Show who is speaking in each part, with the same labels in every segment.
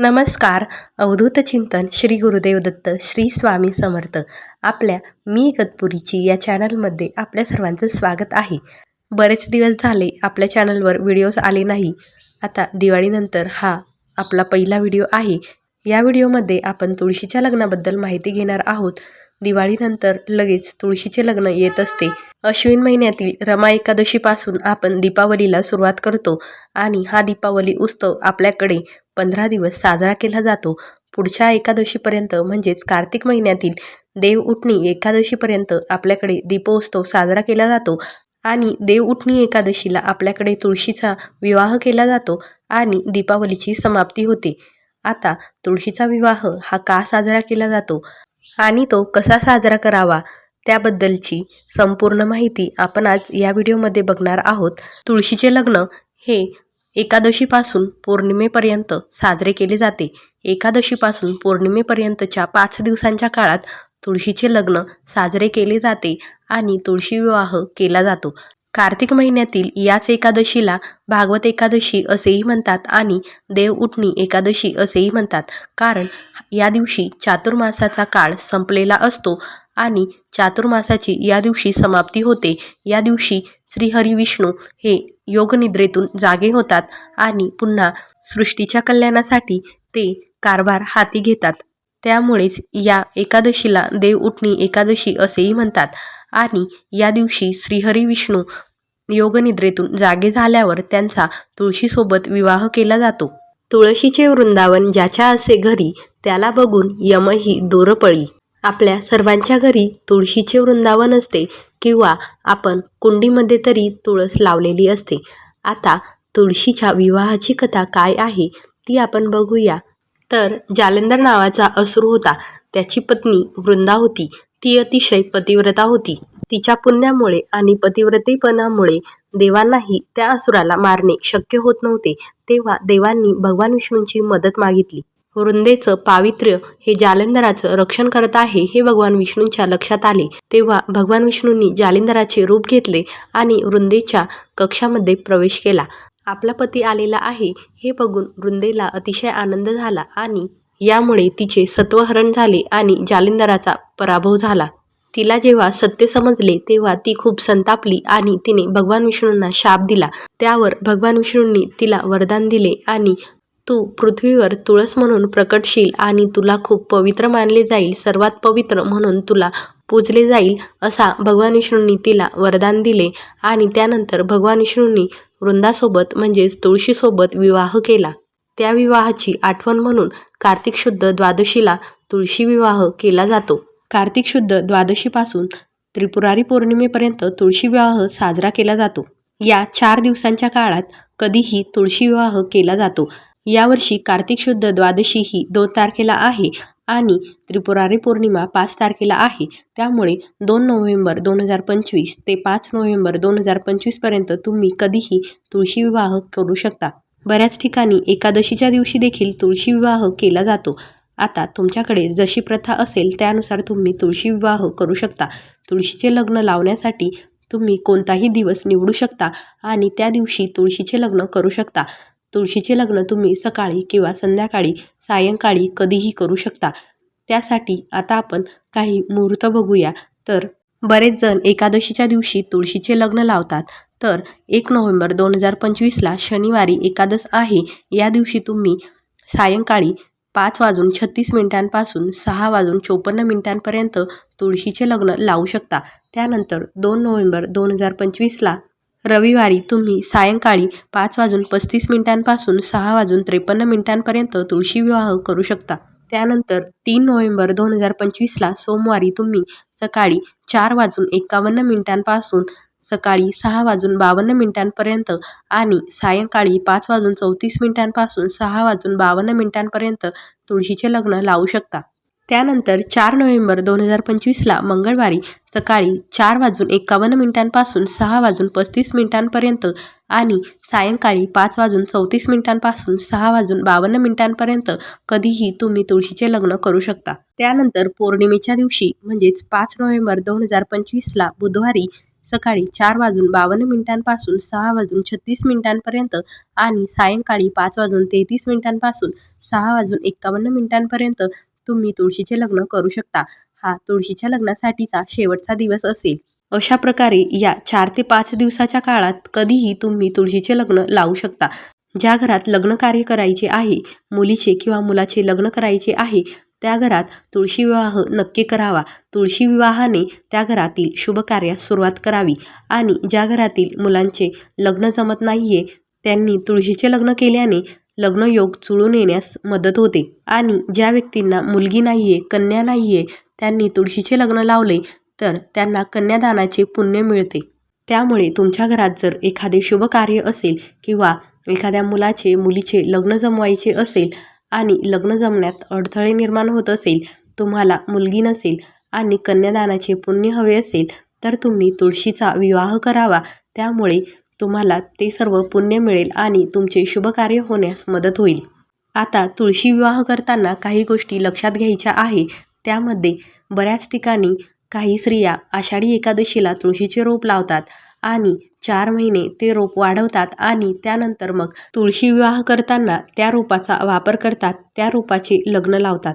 Speaker 1: नमस्कार. अवधूत चिंतन श्री गुरुदेव दत्त श्री स्वामी समर्थ. आपल्या मी गतपुरीची या चॅनलमध्ये आपल्या सर्वांचं स्वागत आहे. बरेच दिवस झाले आपल्या चॅनलवर व्हिडिओज आले नाही. आता दिवाळीनंतर हा आपला पहिला व्हिडिओ आहे. या व्हिडिओमध्ये आपण तुळशीच्या लग्नाबद्दल माहिती घेणार आहोत. दिवाळीनंतर लगेच तुळशीचे लग्न येत असते. अश्विन महिन्यातील रमा एकादशीपासून आपण दीपावलीला सुरुवात करतो आणि हा दीपावली उत्सव आपल्याकडे पंधरा दिवस साजरा केला जातो. पुढच्या एकादशीपर्यंत म्हणजेच कार्तिक महिन्यातील देव उठणी एकादशीपर्यंत आपल्याकडे दीपोत्सव साजरा केला जातो आणि देवउठणी एकादशीला आपल्याकडे तुळशीचा विवाह केला जातो आणि दीपावलीची समाप्ती होते. आता तुळशीचा विवाह हा का साजरा केला जातो? आणि तो कसा साजरा करावा त्याबद्दलची संपूर्ण माहिती आपण आज या व्हिडिओमध्ये बघणार आहोत. तुळशीचे लग्न हे एकादशीपासून पौर्णिमेपर्यंत साजरे केले जाते. एकादशीपासून पौर्णिमेपर्यंतच्या पाच दिवसांच्या काळात तुळशीचे लग्न साजरे केले जाते आणि तुळशी विवाह केला जातो. कार्तिक महिन्यातील याच एकादशीला भागवत एकादशी असेही म्हणतात आणि देव उठणी एकादशी असेही म्हणतात. कारण या दिवशी चातुर्मासाचा काळ संपलेला असतो आणि चातुर्मासाची या दिवशी समाप्ती होते. या दिवशी श्रीहरी विष्णू हे योगनिद्रेतून जागे होतात आणि पुन्हा सृष्टीच्या कल्याणासाठी ते कारभार हाती घेतात. त्यामुळेच या एकादशीला देव उठणी एकादशी असेही म्हणतात. आणि या दिवशी श्रीहरी विष्णू योगनिद्रेतून जागे झाल्यावर त्यांचा तुळशीसोबत विवाह केला जातो. तुळशीचे वृंदावन ज्याच्या असे घरी त्याला बघून यमही दोरपळी. आपल्या सर्वांच्या घरी तुळशीचे वृंदावन असते किंवा आपण कुंडीमध्ये तरी तुळस लावलेली असते. आता तुळशीच्या विवाहाची कथा काय आहे ती आपण बघूया. तर जालंधर नावाचा असुर होता. त्याची पत्नी वृंदा होती. ती अतिशय पतिव्रता होती. तिच्या पुण्यामुळे आणि पतिव्रतेपणामुळे देवांनाही त्या असुराला मारणे शक्य होत नव्हते. तेव्हा देवांनी भगवान विष्णूंची मदत मागितली. वृंदेचं पावित्र्य हे जालंधराचं रक्षण करत आहे हे भगवान विष्णूंच्या लक्षात आले. तेव्हा भगवान विष्णूंनी जालिंधराचे रूप घेतले आणि वृंदेच्या कक्षामध्ये प्रवेश केला. आपला पती आलेला आहे हे बघून वृंदेला अतिशय आनंद झाला आणि यामुळे तिचे सत्वहरण झाले आणि जालिंदराचा पराभव झाला. तिला जेव्हा सत्य समजले तेव्हा ती खूप संतापली आणि तिने भगवान विष्णूंना शाप दिला. त्यावर भगवान विष्णूंनी तिला वरदान दिले आणि तू पृथ्वीवर तुळस म्हणून प्रकटशील आणि तुला खूप पवित्र मानले जाईल सर्वात पवित्र म्हणून तुला पूजले जाईल असा भगवान विष्णूंनी तिला वरदान दिले आणि त्यानंतर भगवान विष्णूंनी वृंदासोबत म्हणजेच तुळशीसोबत विवाह केला. त्या विवाहाची आठवण म्हणून कार्तिक शुद्ध द्वादशीला तुळशी विवाह केला जातो. कार्तिक शुद्ध द्वादशीपासून त्रिपुरारी पौर्णिमेपर्यंत तुळशी विवाह साजरा केला जातो. या चार दिवसांच्या काळात कधीही तुळशी विवाह केला जातो. यावर्षी कार्तिक शुद्ध द्वादशी ही दोन तारखेला आहे आणि त्रिपुरारी पौर्णिमा पाच तारखेला आहे. त्यामुळे दोन नोव्हेंबर दोन हजार पंचवीस ते पाच नोव्हेंबर दोन हजार पंचवीसपर्यंत तुम्ही कधीही तुळशी विवाह करू शकता. बऱ्याच ठिकाणी एकादशीच्या दिवशी देखील तुळशी विवाह केला जातो. आता तुमच्याकडे जशी प्रथा असेल त्यानुसार तुम्ही तुळशी विवाह करू शकता. तुळशीचे लग्न लावण्यासाठी तुम्ही कोणताही दिवस निवडू शकता आणि त्या दिवशी तुळशीचे लग्न करू शकता. तुळशीचे लग्न तुम्ही सकाळी किंवा संध्याकाळी सायंकाळी कधीही करू शकता. त्यासाठी आता आपण काही मुहूर्त बघूया. तर बरेच जण एकादशीच्या दिवशी तुळशीचे लग्न लावतात. तर एक नोव्हेंबर दोन हजार पंचवीसला शनिवारी एकादश आहे. या दिवशी तुम्ही सायंकाळी पाच वाजून छत्तीस मिनिटांपासून सहा वाजून चोपन्न मिनिटांपर्यंत तुळशीचे लग्न लावू शकता. त्यानंतर दोन नोव्हेंबर दोन हजार पंचवीसला रविवारी तुम्ही सायंकाळी पाच वाजून पस्तीस मिनिटांपासून सहा वाजून त्रेपन्न मिनिटांपर्यंत तुळशी विवाह करू शकता. त्यानंतर तीन नोव्हेंबर दोन हजार पंचवीसला सोमवारी तुम्ही सकाळी चार वाजून एकावन्न मिनिटांपासून सकाळी सहा वाजून बावन्न मिनिटांपर्यंत आणि सायंकाळी पाच वाजून चौतीस मिनिटांपासून सहा वाजून बावन्न मिनिटांपर्यंत तुळशीचे लग्न लावू शकता. त्यानंतर चार नोव्हेंबर दोन हजार पंचवीसला मंगळवारी सकाळी चार वाजून एकावन्न मिनिटांपासून सहा वाजून पस्तीस मिनिटांपर्यंत आणि सायंकाळी पाच वाजून चौतीस मिनिटांपासून सहा वाजून बावन्न मिनिटांपर्यंत कधीही तुम्ही तुळशीचे लग्न करू शकता. त्यानंतर पौर्णिमेच्या दिवशी म्हणजेच पाच नोव्हेंबर दोन हजार पंचवीसला बुधवारी सकाळी चार वाजून बावन्न मिनिटांपासून सहा वाजून छत्तीस मिनिटांपर्यंत आणि सायंकाळी पाच वाजून तेहतीस मिनिटांपासून सहा वाजून एक्कावन्न मिनिटांपर्यंत तुम्ही तुळशीचे लग्न करू शकता. हा तुळशीच्या लग्नासाठीचा शेवटचा दिवस असेल. अशा प्रकारे या चार ते पाच दिवसाच्या काळात कधीही तुम्ही तुळशीचे लग्न लावू शकता. ज्या घरात लग्न कार्य करायचे आहे मुलीचे किंवा मुलाचे लग्न करायचे आहे त्या घरात तुळशी विवाह नक्की करावा. तुळशी विवाहाने त्या घरातील शुभ कार्यास सुरुवात करावी आणि ज्या घरातील मुलांचे लग्न जमत नाहीये त्यांनी तुळशीचे लग्न केल्याने लग्नयोग जुळून येण्यास मदत होते. आणि ज्या व्यक्तींना मुलगी नाहीये कन्या नाहीये त्यांनी तुळशीचे लग्न लावले तर त्यांना कन्यादानाचे पुण्य मिळते. त्यामुळे तुमच्या घरात जर एखादे शुभ कार्य असेल किंवा एखाद्या मुलाचे मुलीचे लग्न जमवायचे असेल आणि लग्न जमण्यात अडथळे निर्माण होत असेल तुम्हाला मुलगी नसेल आणि कन्यादानाचे पुण्य हवे असेल तर तुम्ही तुळशीचा विवाह करावा. त्यामुळे तुम्हाला ते सर्व पुण्य मिळेल आणि तुमचे शुभकार्य होण्यास मदत होईल. आता तुळशी विवाह करताना काही गोष्टी लक्षात घ्यायच्या आहे. त्यामध्ये बऱ्याच ठिकाणी काही स्त्रिया आषाढी एकादशीला तुळशीचे रोप लावतात आणि चार महिने ते रोप वाढवतात आणि त्यानंतर मग तुळशी विवाह करताना त्या रोपाचा वापर करतात त्या रोपाचे लग्न लावतात.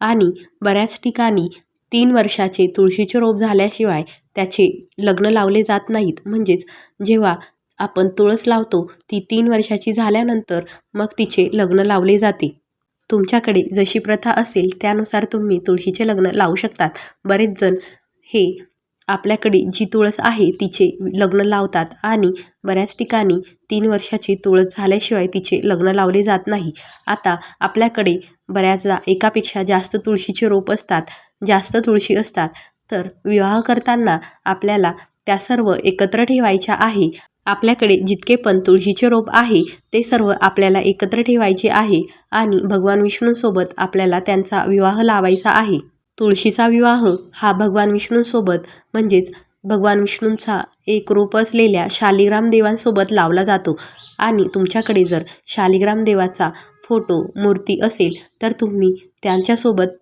Speaker 1: आणि बऱ्याच ठिकाणी तीन वर्षाचे तुळशीचे रोप झाल्याशिवाय त्याचे लग्न लावले जात नाहीत. म्हणजेच जेव्हा आपण तुळस लावतो ती तीन वर्षाची झाल्यानंतर मग तिचे लग्न लावले जाते. तुमच्याकडे जशी प्रथा असेल त्यानुसार तुम्ही तुळशीचे लग्न लावू शकतात. बरेच जण हे आपल्याकडे जी तुळस आहे तिचे लग्न लावतात आणि बऱ्याच ठिकाणी तीन वर्षाची तुळस झाल्याशिवाय तिचे लग्न लावले जात नाही. आता आपल्याकडे बऱ्याचदा एकापेक्षा जास्त तुळशीचे रोप असतात जास्त तुळशी असतात. तर विवाह करताना आपल्याला त्या सर्व एकत्र ठेवायच्या आहे. आपल्याकडे जितके पण तुळशीचे रोप आहे ते सर्व आपल्याला एकत्र ठेवायचे आहे आणि भगवान विष्णूंसोबत आपल्याला त्यांचा विवाह लावायचा आहे. तुळशीचा विवाह हा भगवान विष्णूंसोबत म्हणजेच भगवान विष्णूंचा एक रूप असलेल्या शालिग्राम देवांसोबत लावला जातो. आणि तुमच्याकडे जर शालिग्राम देवाचा फोटो मूर्ती असेल तर तुम्ही त्यांच्यासोबत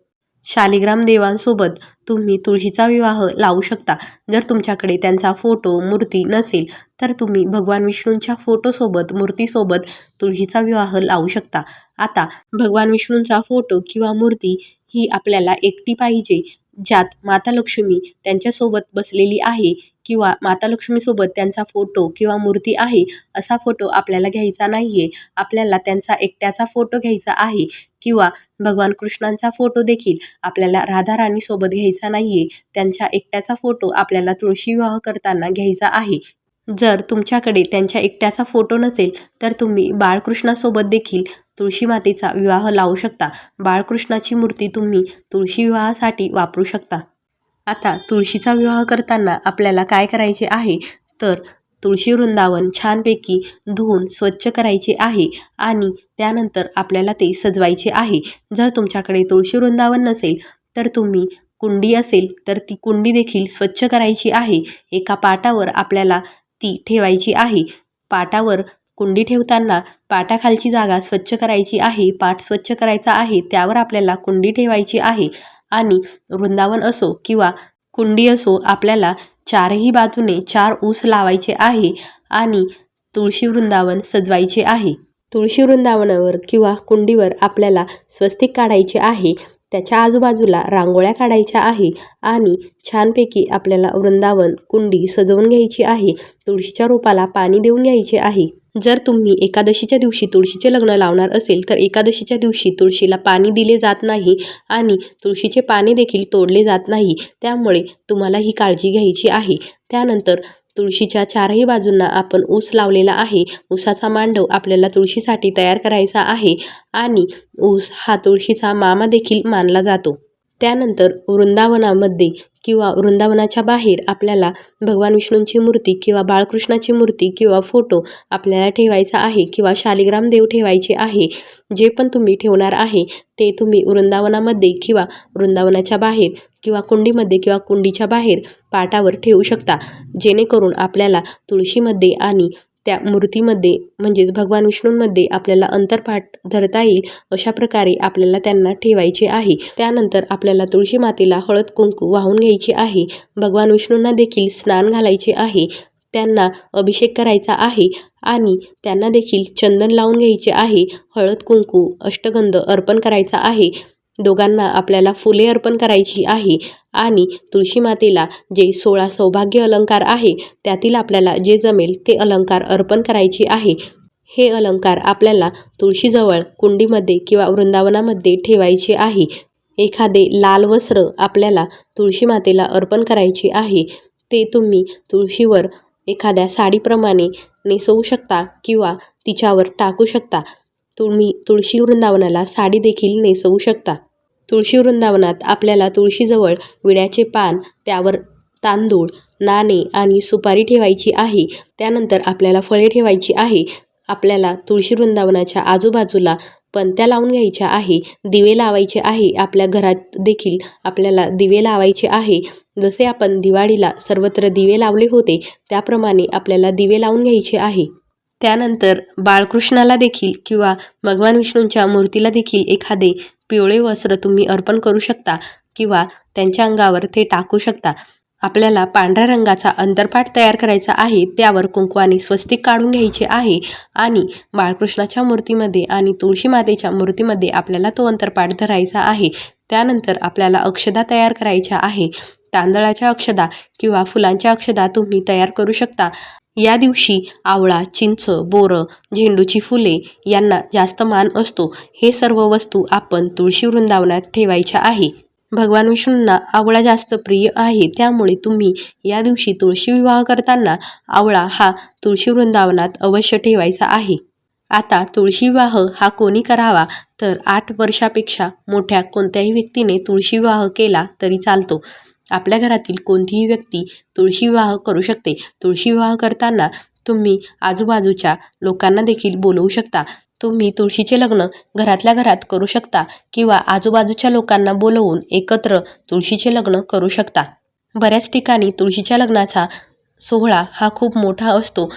Speaker 1: शालिग्राम देवांसोबत तुम्ही तुळशीचा विवाह लावू शकता. जर तुमच्याकडे त्यांचा फोटो मूर्ती नसेल तर तुम्ही भगवान विष्णूंच्या फोटोसोबत मूर्तीसोबत तुळशीचा विवाह लावू शकता. आता भगवान विष्णूंचा फोटो किंवा मूर्ती ही आपल्याला एकटी पाहिजे ज्यात माता लक्ष्मी त्यांच्यासोबत बसलेली आहे किंवा माता लक्ष्मीसोबत त्यांचा फोटो किंवा मूर्ती आहे असा फोटो आपल्याला घ्यायचा नाही आहे आपल्याला त्यांचा एकट्याचा फोटो घ्यायचा आहे किंवा भगवान कृष्णांचा फोटो देखील आपल्याला राधा राणीसोबत घ्यायचा नाही आहे त्यांच्या एकट्याचा फोटो आपल्याला तुळशी विवाह करताना घ्यायचा आहे. जर तुमच्याकडे त्यांच्या एकट्याचा फोटो नसेल तर तुम्ही बाळकृष्णासोबत देखील तुळशी मातेचा विवाह लावू शकता. बाळकृष्णाची मूर्ती तुम्ही तुळशी विवाहासाठी वापरू शकता. आता तुळशीचा विवाह करताना आपल्याला काय करायचे आहे? तर तुळशी वृंदावन छानपैकी धुवून स्वच्छ करायचे आहे आणि त्यानंतर आपल्याला ते सजवायचे आहे. जर तुमच्याकडे तुळशी वृंदावन नसेल तर तुम्ही कुंडी असेल तर ती कुंडी देखील स्वच्छ करायची आहे. एका पाटावर आपल्याला ती ठेवायची आहे. पाटावर कुंडी ठेवताना पाटाखालची जागा स्वच्छ करायची आहे. पाट स्वच्छ करायचा आहे त्यावर आपल्याला कुंडी ठेवायची आहे. आणि वृंदावन असो किंवा कुंडी असो आपल्याला चारही बाजूने चार ऊस लावायचे आहे आणि तुळशी वृंदावन सजवायचे आहे. तुळशी वृंदावनावर किंवा कुंडीवर आपल्याला स्वस्तिक काढायचे आहे त्याच्या आजूबाजूला रांगोळ्या काढायच्या आहे आणि छानपैकी आपल्याला वृंदावन कुंडी सजवून घ्यायची आहे. तुळशीच्या रोपाला पाणी देऊन घ्यायचे आहे. जर तुम्ही एकादशीच्या दिवशी तुळशीचे लग्न लावणार असेल तर एकादशीच्या दिवशी तुळशीला पाणी दिले जात नाही आणि तुळशीचे पाने देखील तोडले जात नाही. त्यामुळे तुम्हाला ही काळजी घ्यायची आहे. त्यानंतर तुळशीच्या चारही बाजूंना आपण ऊस लावलेला आहे. ऊसाचा मांडव आपल्याला तुळशीसाठी तयार करायचा आहे आणि ऊस हा तुळशीचा मामा देखील मानला जातो. त्यानंतर वृंदावनामध्ये किंवा वृंदावनाच्या बाहेर आपल्याला भगवान विष्णूंची मूर्ती किंवा बाळकृष्णाची मूर्ती किंवा फोटो आपल्याला ठेवायचा आहे किंवा शालिग्राम देव ठेवायचे आहे जे पण तुम्ही ठेवणार आहे ते तुम्ही वृंदावनामध्ये किंवा वृंदावनाच्या बाहेर किंवा कुंडीमध्ये किंवा कुंडीच्या बाहेर पाटावर ठेवू शकता. जेणेकरून आपल्याला तुळशीमध्ये आणि त्या मूर्तीमध्ये म्हणजेच भगवान विष्णूंमध्ये आपल्याला अंतरपाठ धरता येईल अशा प्रकारे आपल्याला त्यांना ठेवायचे आहे. त्यानंतर आपल्याला तुळशी मातेला हळद कुंकू वाहून घ्यायचे आहे. भगवान विष्णूंना देखील स्नान घालायचे आहे. त्यांना अभिषेक करायचा आहे आणि त्यांना देखील चंदन लावून घ्यायचे आहे. हळद कुंकू अष्टगंध अर्पण करायचा आहे. दोघांना आपल्याला फुले अर्पण करायची आहे. आणि तुळशी मातेला जे सोळा सौभाग्य अलंकार आहे त्यातील आपल्याला जे जमेल ते अलंकार अर्पण करायचे आहे. हे अलंकार आपल्याला तुळशीजवळ कुंडीमध्ये किंवा वृंदावनामध्ये ठेवायचे आहे. एखादे लाल वस्त्र आपल्याला तुळशी मातेला अर्पण करायचे आहे. ते तुम्ही तुळशीवर एखाद्या साडीप्रमाणे नेसवू शकता किंवा तिच्यावर टाकू शकता. तुम्ही तुळशी वृंदावनाला साडी देखील नेसवू शकता. तुळशी वृंदावनात आपल्याला तुळशीजवळ विड्याचे पान त्यावर तांदूळ नाणे आणि सुपारी ठेवायची आहे. त्यानंतर आपल्याला फळे ठेवायची आहे. आपल्याला तुळशी वृंदावनाच्या आजूबाजूला पणत्या लावून घ्यायच्या आहे. दिवे लावायचे आहे. आपल्या घरात देखील आपल्याला दिवे लावायचे आहे. जसे आपण दिवाळीला सर्वत्र दिवे लावले होते त्याप्रमाणे आपल्याला दिवे लावून घ्यायचे आहे. त्यानंतर बाळकृष्णाला देखील किंवा भगवान विष्णूंच्या मूर्तीला देखील एखादे पिवळे वस्त्र तुम्ही अर्पण करू शकता किंवा त्यांच्या अंगावर ते टाकू शकता. आपल्याला पांढऱ्या रंगाचा अंतरपाठ तयार करायचा आहे त्यावर कुंकवाने स्वस्तिक काढून घ्यायचे आहे आणि बाळकृष्णाच्या मूर्तीमध्ये आणि तुळशी मातेच्या मूर्तीमध्ये आपल्याला तो अंतरपाठ धरायचा आहे. त्यानंतर आपल्याला अक्षदा तयार करायच्या आहे. तांदळाच्या अक्षदा किंवा फुलांच्या अक्षदा तुम्ही तयार करू शकता. या दिवशी आवळा चिंच बोरं झेंडूची फुले यांना जास्त मान असतो. हे सर्व वस्तू आपण तुळशी वृंदावनात ठेवायच्या आहे. भगवान विष्णूंना आवळा जास्त प्रिय आहे. त्यामुळे तुम्ही या दिवशी तुळशी विवाह करताना आवळा हा तुळशी वृंदावनात अवश्य ठेवायचा आहे. आता तुळशी विवाह हा कोणी करावा? तर आठ वर्षापेक्षा मोठ्या कोणत्याही व्यक्तीने तुळशी विवाह केला तरी चालतो. आपल्या घरातील कोणतीही व्यक्ती तुळशी विवाह करू शकते. तुळशी विवाह करताना तुम्ही आजूबाजूच्या लोकांना देखील बोलवू शकता. तुम्ही तुळशीचे लग्न घरातल्या घरात करू शकता किंवा आजूबाजूच्या लोकांना बोलवून एकत्र तुळशीचे लग्न करू शकता. बऱ्याच ठिकाणी तुळशीच्या लग्नाचा सोहळा हा खूप मोठा असतो.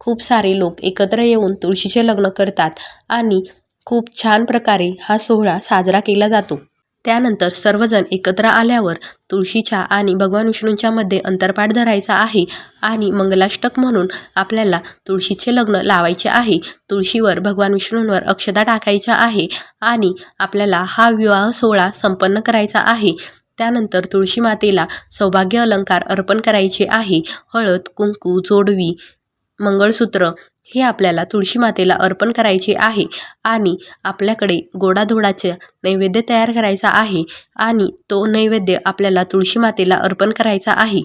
Speaker 1: खूप सारे लोक एकत्र येऊन तुळशीचे लग्न करतात आणि खूप छान प्रकारे हा सोहळा साजरा केला जातो. त्यानंतर सर्वजण एकत्र आल्यावर तुळशीच्या आणि भगवान विष्णूंच्या मध्ये अंतरपाठ धरायचा आहे आणि मंगलाष्टक म्हणून आपल्याला तुळशीचे लग्न लावायचे आहे. तुळशीवर भगवान विष्णूंवर अक्षता टाकायच्या आहे आणि आपल्याला हा विवाह सोहळा संपन्न करायचा आहे. त्यानंतर तुळशी मातेला सौभाग्य अलंकार अर्पण करायचे आहे. हळद कुंकू जोडवी मंगळसूत्र हे आपल्याला तुळशी मातेला अर्पण करायचे आहे आणि आपल्याकडे गोडाधोडाचे नैवेद्य तयार करायचा आहे आणि तो नैवेद्य आपल्याला तुळशी मातेला अर्पण करायचा आहे.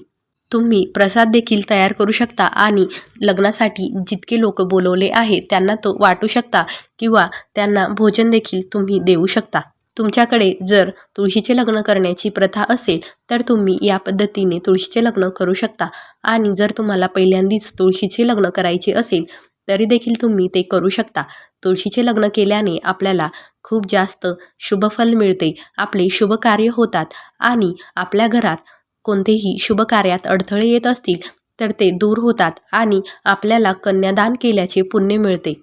Speaker 1: तुम्ही प्रसाद देखील तयार करू शकता आणि लग्नासाठी जितके लोक बोलवले आहे त्यांना तो वाटू शकता किंवा त्यांना भोजन देखील तुम्ही देऊ शकता. तुमच्याकडे जर तुळशीचे लग्न करण्याची प्रथा असेल तर तुम्ही या पद्धतीने तुळशीचे लग्न करू शकता. आणि जर तुम्हाला पहिल्यांदीच तुळशीचे लग्न करायचे असेल तरी देखील तुम्ही ते करू शकता. तुळशीचे लग्न केल्याने आपल्याला खूप जास्त शुभफल मिळते. आपले शुभ कार्य होतात आणि आपल्या घरात कोणतेही शुभ कार्यात अडथळे येत असतील तर ते दूर होतात आणि आपल्याला कन्यादान केल्याचे पुण्य मिळते.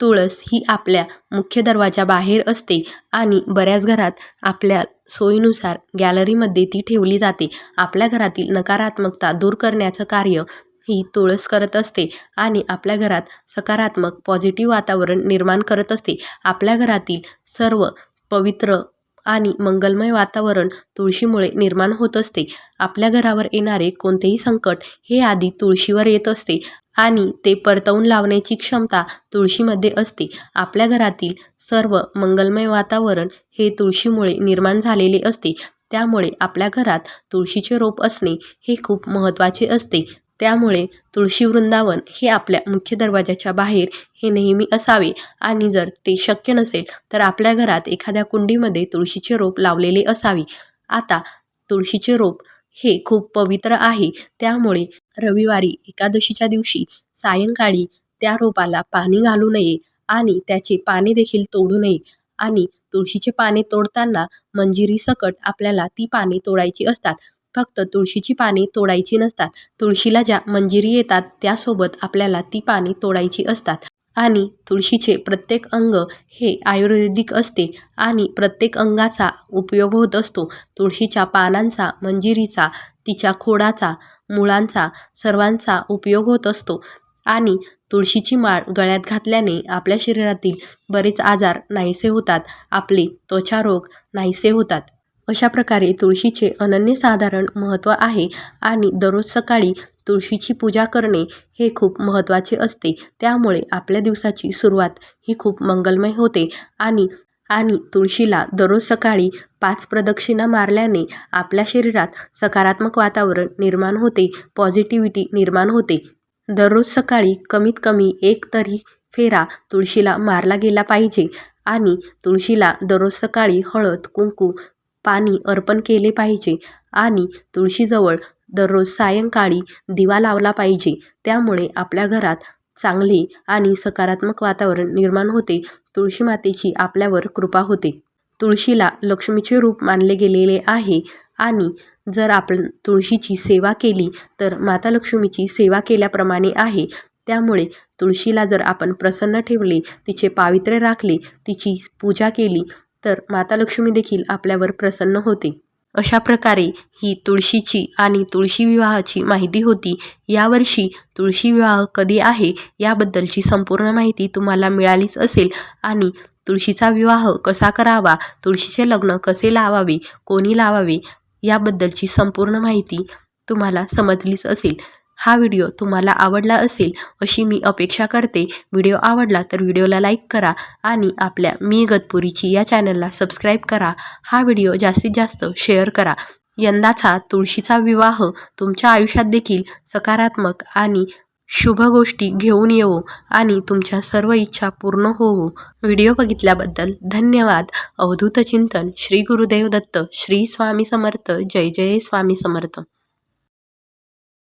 Speaker 1: तुळस ही आपल्या मुख्य दरवाजाबाहेर असते आणि बऱ्याच घरात आपल्या सोयीनुसार गॅलरीमध्ये ती ठेवली जाते. आपल्या घरातील नकारात्मकता दूर करण्याचं कार्य ही तुळस करत असते आणि आपल्या घरात सकारात्मक पॉझिटिव्ह वातावरण निर्माण करत असते. आपल्या घरातील सर्व पवित्र आणि मंगलमय वातावरण तुळशीमुळे निर्माण होत असते. आपल्या घरावर येणारे कोणतेही संकट हे आधी तुळशीवर येत असते आणि ते परतवून लावण्याची क्षमता तुळशीमध्ये असते. आपल्या घरातील सर्व मंगलमय वातावरण हे तुळशीमुळे निर्माण झालेले असते. त्यामुळे आपल्या घरात तुळशीचे रोप असणे हे खूप महत्त्वाचे असते. त्यामुळे तुळशी वृंदावन हे आपल्या मुख्य दरवाजाच्या बाहेर हे नेहमी असावे. आणि जर ते शक्य नसेल तर आपल्या घरात एखाद्या कुंडीमध्ये तुळशीचे रोप लावलेले असावे. आता तुळशीचे रोप हे खूप पवित्र आहे. त्यामुळे रविवारी एकादशीच्या दिवशी सायंकाळी त्या रोपाला पाणी घालू नये आणि त्याचे पाने देखील तोडू नये. आणि तुळशीचे पाने तोडताना मंजिरीसकट आपल्याला ती पाने तोडायची असतात. फक्त तुळशीची पाने तोडायची नसतात. तुळशीला ज्या मंजिरी येतात त्यासोबत आपल्याला ती पाने तोडायची असतात. आणि तुळशीचे प्रत्येक अंग हे आयुर्वेदिक असते आणि प्रत्येक अंगाचा उपयोग होत असतो. तुळशीच्या पानांचा मंजिरीचा तिच्या खोडाचा मुळांचा सर्वांचा उपयोग होत असतो. आणि तुळशीची माळ गळ्यात घातल्याने आपल्या शरीरातील बरेच आजार नाहीसे होतात. आपले त्वचारोग नाहीसे होतात. अशा प्रकारे तुळशीचे अनन्यसाधारण महत्त्व आहे आणि दररोज सकाळी तुळशीची पूजा करणे हे खूप महत्त्वाचे असते. त्यामुळे आपल्या दिवसाची सुरुवात ही खूप मंगलमय होते आणि आणि तुळशीला दररोज सकाळी पाच प्रदक्षिणा मारल्याने आपल्या शरीरात सकारात्मक वातावरण निर्माण होते पॉझिटिव्हिटी निर्माण होते. दररोज सकाळी कमीत कमी एक तरी फेरा तुळशीला मारला गेला पाहिजे आणि तुळशीला दररोज सकाळी हळद कुंकू पाणी अर्पण केले पाहिजे आणि तुळशीजवळ दररोज सायंकाळी दिवा लावला पाहिजे. त्यामुळे आपल्या घरात चांगले आणि सकारात्मक वातावरण निर्माण होते. तुळशी मातेची आपल्यावर कृपा होते. तुळशीला लक्ष्मीचे रूप मानले गेलेले आहे आणि जर आपण तुळशीची सेवा केली तर माता लक्ष्मीची सेवा केल्याप्रमाणे आहे. त्यामुळे तुळशीला जर आपण प्रसन्न ठेवले तिचे पावित्र्य राखले तिची पूजा केली तर माता लक्ष्मी देखील आपल्यावर प्रसन्न होते. अशा प्रकारे ही तुळशीची आणि तुळशी विवाहाची माहिती होती. यावर्षी तुळशी विवाह कधी आहे याबद्दलची संपूर्ण माहिती तुम्हाला मिळालीच असेल आणि तुळशीचा विवाह कसा करावा तुळशीचे लग्न कसे लावावे कोणी लावावे याबद्दलची संपूर्ण माहिती तुम्हाला समजलीच असेल. हा व्हिडिओ तुम्हाला आवडला असेल अशी मी अपेक्षा करते. व्हिडिओ आवडला तर व्हिडिओला लाईक करा आणि आपल्या मी गतपुरीची या चॅनलला सबस्क्राईब करा. हा व्हिडिओ जास्तीत जास्त शेअर करा. यंदाचा तुळशीचा विवाह तुमच्या आयुष्यात देखील सकारात्मक आणि शुभ गोष्टी घेऊन येवो आणि तुमच्या सर्व इच्छा पूर्ण होवो. व्हिडिओ बघितल्याबद्दल धन्यवाद. अवधूत चिंतन श्री गुरुदेव दत्त. श्री स्वामी समर्थ. जय जय स्वामी समर्थ.